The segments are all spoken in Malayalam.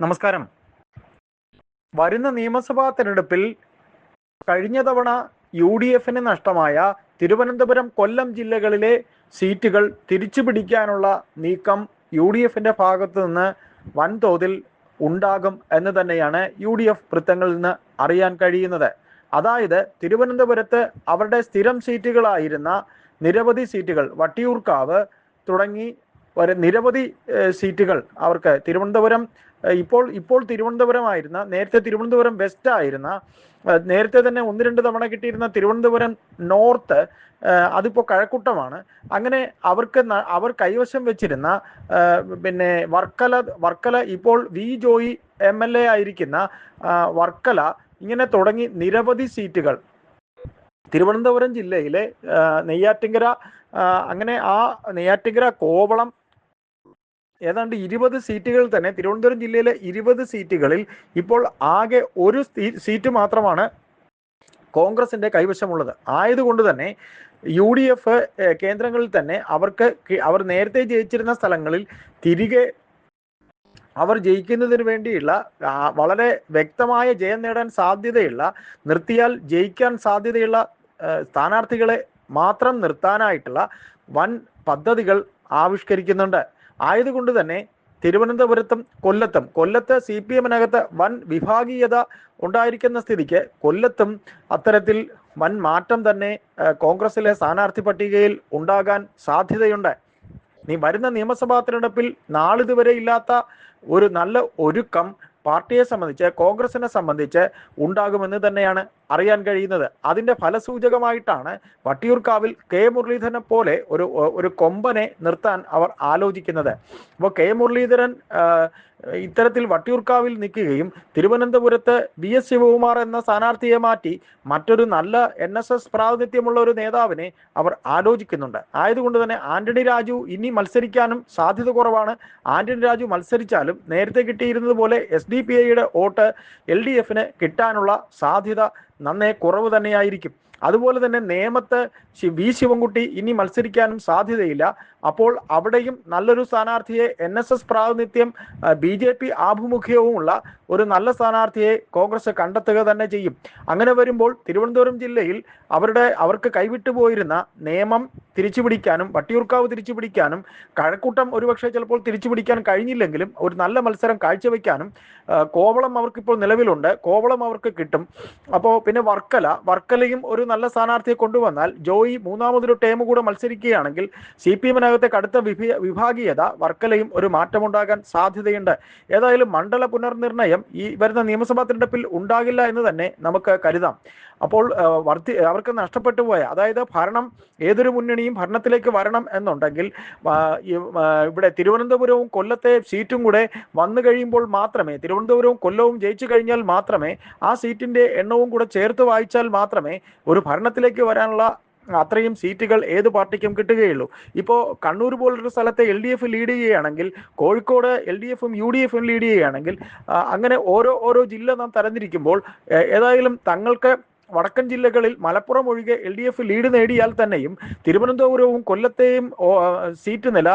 നമസ്കാരം. വരുന്ന നിയമസഭാ തെരഞ്ഞെടുപ്പിൽ കഴിഞ്ഞ തവണ യു ഡി എഫിന് നഷ്ടമായ തിരുവനന്തപുരം കൊല്ലം ജില്ലകളിലെ സീറ്റുകൾ തിരിച്ചു പിടിക്കാനുള്ള നീക്കം യു ഡി എഫിന്റെ ഭാഗത്തു നിന്ന് വൻതോതിൽ ഉണ്ടാകും എന്ന് തന്നെയാണ് യു ഡി എഫ് വൃത്തങ്ങളിൽ നിന്ന് അറിയാൻ കഴിയുന്നത്. അതായത് തിരുവനന്തപുരത്ത് അവരുടെ സ്ഥിരം സീറ്റുകളായിരുന്ന നിരവധി സീറ്റുകൾ വട്ടിയൂർക്കാവ് തുടങ്ങി നിരവധി സീറ്റുകൾ അവർക്ക്. തിരുവനന്തപുരം ഇപ്പോൾ ഇപ്പോൾ തിരുവനന്തപുരമായിരുന്ന നേരത്തെ തിരുവനന്തപുരം വെസ്റ്റ് ആയിരുന്ന നേരത്തെ തന്നെ ഒന്ന് രണ്ട് തവണ കിട്ടിയിരുന്ന തിരുവനന്തപുരം നോർത്ത് അതിപ്പോൾ അതിപ്പോ കഴക്കൂട്ടമാണ്. അങ്ങനെ അവർക്ക് അവർ കൈവശം വെച്ചിരുന്ന പിന്നെ വർക്കല വർക്കല ഇപ്പോൾ V Joy M L A ആയിരിക്കുന്ന വർക്കല ഇങ്ങനെ തുടങ്ങി നിരവധി സീറ്റുകൾ. തിരുവനന്തപുരം ജില്ലയിലെ നെയ്യാറ്റിങ്കര അങ്ങനെ ആ നെയ്യാറ്റിങ്കര കോവളം ഏതാണ്ട് ഇരുപത് സീറ്റുകൾ തന്നെ തിരുവനന്തപുരം ജില്ലയിലെ ഇരുപത് സീറ്റുകളിൽ ഇപ്പോൾ ആകെ ഒരു സീറ്റ് മാത്രമാണ് കോൺഗ്രസിന്റെ കൈവശമുള്ളത്. ആയതുകൊണ്ട് തന്നെ യു ഡി എഫ് കേന്ദ്രങ്ങളിൽ തന്നെ അവർക്ക് അവർ നേരത്തെ ജയിച്ചിരുന്ന സ്ഥലങ്ങളിൽ തിരികെ അവർ ജയിക്കുന്നതിന് വേണ്ടിയുള്ള വളരെ വ്യക്തമായ ജയം നേടാൻ സാധ്യതയുള്ള നിർത്തിയാൽ ജയിക്കാൻ സാധ്യതയുള്ള സ്ഥാനാർത്ഥികളെ മാത്രം നിർത്താനായിട്ടുള്ള വൻ പദ്ധതികൾ ആവിഷ്കരിക്കുന്നുണ്ട്. ആയതുകൊണ്ട് തന്നെ തിരുവനന്തപുരത്തും കൊല്ലത്തും കൊല്ലത്ത് സി പി എമ്മിനകത്ത് വൻ വിഭാഗീയത ഉണ്ടായിരിക്കുന്ന സ്ഥിതിക്ക് കൊല്ലത്തും അത്തരത്തിൽ വൻ മാറ്റം തന്നെ കോൺഗ്രസിലെ സ്ഥാനാർത്ഥി പട്ടികയിൽ ഉണ്ടാകാൻ സാധ്യതയുണ്ട്. നീ വരുന്ന നിയമസഭാ തിരഞ്ഞെടുപ്പിൽ നാളിതുവരെ ഇല്ലാത്ത ഒരു നല്ല ഒരുക്കം പാർട്ടിയെ സംബന്ധിച്ച് കോൺഗ്രസിനെ സംബന്ധിച്ച് ഉണ്ടാകുമെന്ന് തന്നെയാണ് അറിയാൻ കഴിയുന്നത്. അതിന്റെ ഫലസൂചകമായിട്ടാണ് വട്ടിയൂർക്കാവിൽ കെ മുരളീധരനെ പോലെ ഒരു ഒരു കൊമ്പനെ നിർത്താൻ അവർ ആലോചിക്കുന്നത്. അപ്പോൾ കെ മുരളീധരൻ ഇത്തരത്തിൽ വട്ടിയൂർക്കാവിൽ നിൽക്കുകയും തിരുവനന്തപുരത്ത് ബി എസ് ശിവകുമാർ എന്ന സ്ഥാനാർത്ഥിയെ മാറ്റി മറ്റൊരു നല്ല എൻ എസ് എസ് പ്രാതിനിധ്യമുള്ള ഒരു നേതാവിനെ അവർ ആലോചിക്കുന്നുണ്ട്. ആയതുകൊണ്ട് തന്നെ ആന്റണി രാജു ഇനി മത്സരിക്കാനും സാധ്യത കുറവാണ്. ആന്റണി രാജു മത്സരിച്ചാലും നേരത്തെ കിട്ടിയിരുന്നത് പോലെ എസ് ഡി പി ഐയുടെ വോട്ട് എൽ ഡി എഫിന് കിട്ടാനുള്ള സാധ്യത നന്നേ കുറവ് തന്നെയായിരിക്കും. അതുപോലെ തന്നെ നേമത്ത് വി ശിവൻകുട്ടി ഇനി മത്സരിക്കാനും സാധ്യതയില്ല. അപ്പോൾ അവിടെയും നല്ലൊരു സ്ഥാനാർത്ഥിയെ എൻ എസ് എസ് പ്രാതിനിധ്യം ബി ജെ പി ആഭിമുഖ്യവുമുള്ള ഒരു നല്ല സ്ഥാനാർത്ഥിയെ കോൺഗ്രസ് കണ്ടെത്തുക തന്നെ ചെയ്യും. അങ്ങനെ വരുമ്പോൾ തിരുവനന്തപുരം ജില്ലയിൽ അവരുടെ അവർക്ക് കൈവിട്ടു പോയിരുന്ന നിയമം തിരിച്ചു പിടിക്കാനും വട്ടിയൂർക്കാവ് തിരിച്ചു പിടിക്കാനും കഴക്കൂട്ടം ഒരുപക്ഷെ ചിലപ്പോൾ തിരിച്ചുപിടിക്കാൻ കഴിഞ്ഞില്ലെങ്കിലും ഒരു നല്ല മത്സരം കാഴ്ചവെക്കാനും കോവളം അവർക്കിപ്പോൾ നിലവിലുണ്ട്. കോവളം അവർക്ക് കിട്ടും. അപ്പോൾ പിന്നെ വർക്കല വർക്കലയും ഒരു നല്ല സ്ഥാനാർത്ഥിയെ കൊണ്ടുവന്നാൽ ജോയി മൂന്നാമതൊരു ടേം കൂടെ മത്സരിക്കുകയാണെങ്കിൽ സി പി എമ്മിനകത്തെ കടുത്ത വിഭി വിഭാഗീയത വർക്കലയും ഒരു മാറ്റമുണ്ടാകാൻ സാധ്യതയുണ്ട്. ഏതായാലും മണ്ഡല പുനർനിർണയം ഈ വരുന്ന നിയമസഭാ തിരഞ്ഞെടുപ്പിൽ ഉണ്ടാകില്ല എന്ന് തന്നെ നമുക്ക് കരുതാം. അപ്പോൾ വർദ്ധി അവർക്ക് നഷ്ടപ്പെട്ടു പോയ അതായത് ഭരണം ഏതൊരു മുന്നണിയും ഭരണത്തിലേക്ക് വരണം എന്നുണ്ടെങ്കിൽ ഇവിടെ തിരുവനന്തപുരവും കൊല്ലത്തെ സീറ്റും കൂടെ വന്നു കഴിയുമ്പോൾ മാത്രമേ തിരുവനന്തപുരവും കൊല്ലവും ജയിച്ചു കഴിഞ്ഞാൽ മാത്രമേ ആ സീറ്റിന്റെ എണ്ണവും കൂടെ ചേർത്ത് വായിച്ചാൽ മാത്രമേ ഒരു ഭരണത്തിലേക്ക് വരാനുള്ള അത്രയും സീറ്റുകൾ ഏത് പാർട്ടിക്കും കിട്ടുകയുള്ളൂ. ഇപ്പോൾ കണ്ണൂർ പോലൊരു സ്ഥലത്തെ എൽ ഡി എഫ് ലീഡ് ചെയ്യുകയാണെങ്കിൽ കോഴിക്കോട് എൽ ഡി എഫും യു ഡി എഫും ലീഡ് ചെയ്യുകയാണെങ്കിൽ അങ്ങനെ ഓരോ ഓരോ ജില്ല നാം തരംതിരിക്കുമ്പോൾ ഏതായാലും തങ്ങൾക്ക് വടക്കൻ ജില്ലകളിൽ മലപ്പുറം ഒഴികെ എൽ ഡി എഫ് ലീഡ് നേടിയാൽ തന്നെയും തിരുവനന്തപുരവും കൊല്ലത്തെയും സീറ്റ് നില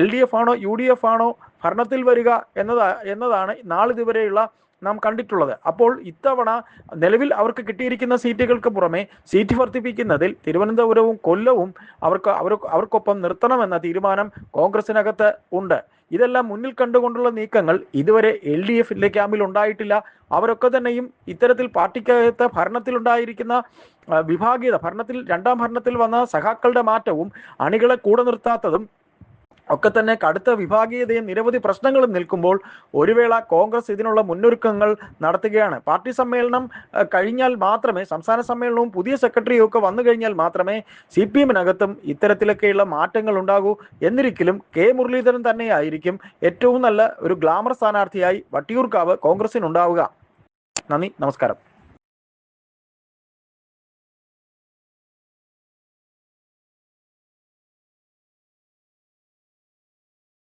എൽ ഡി എഫ് ആണോ യു ഡി എഫ് ആണോ ഭരണത്തിൽ വരിക എന്നതാ എന്നതാണ് നാളിതുവരെയുള്ള നാം കണ്ടിട്ടുള്ളത്. അപ്പോൾ ഇത്തവണ നിലവിൽ അവർക്ക് കിട്ടിയിരിക്കുന്ന സീറ്റുകൾക്ക് പുറമെ സീറ്റ് വർദ്ധിപ്പിക്കുന്നതിൽ തിരുവനന്തപുരവും കൊല്ലവും അവർക്ക് അവർ അവർക്കൊപ്പം നിർത്തണമെന്ന തീരുമാനം കോൺഗ്രസിനകത്ത് ഉണ്ട്. ഇതെല്ലാം മുന്നിൽ കണ്ടുകൊണ്ടുള്ള നീക്കങ്ങൾ ഇതുവരെ എൽ ഡി എഫിന്റെ ക്യാമ്പിൽ ഉണ്ടായിട്ടില്ല. അവരൊക്കെ തന്നെയും ഇത്തരത്തിൽ പാർട്ടിക്കകത്ത് ഭരണത്തിലുണ്ടായിരിക്കുന്ന വിഭാഗീയത ഭരണത്തിൽ രണ്ടാം ഭരണത്തിൽ വന്ന സഖാക്കളുടെ മാറ്റവും അണികളെ കൂടെ നിർത്താത്തതും ഒക്കെ തന്നെ കടുത്ത വിഭാഗീയതയും നിരവധി പ്രശ്നങ്ങളും നിൽക്കുമ്പോൾ ഒരു വേള കോൺഗ്രസ് ഇതിനുള്ള മുന്നൊരുക്കങ്ങൾ നടത്തുകയാണ്. പാർട്ടി സമ്മേളനം കഴിഞ്ഞാൽ മാത്രമേ സംസ്ഥാന സമ്മേളനവും പുതിയ സെക്രട്ടറിയും ഒക്കെ വന്നു കഴിഞ്ഞാൽ മാത്രമേ സി പി എമ്മിനകത്തും ഇത്തരത്തിലൊക്കെയുള്ള മാറ്റങ്ങൾ ഉണ്ടാകൂ. എന്നിരിക്കലും കെ മുരളീധരൻ തന്നെയായിരിക്കും ഏറ്റവും നല്ല ഒരു ഗ്ലാമർ സ്ഥാനാർത്ഥിയായി വട്ടിയൂർക്കാവ് കോൺഗ്രസിനുണ്ടാവുക നന്ദി നമസ്കാരം.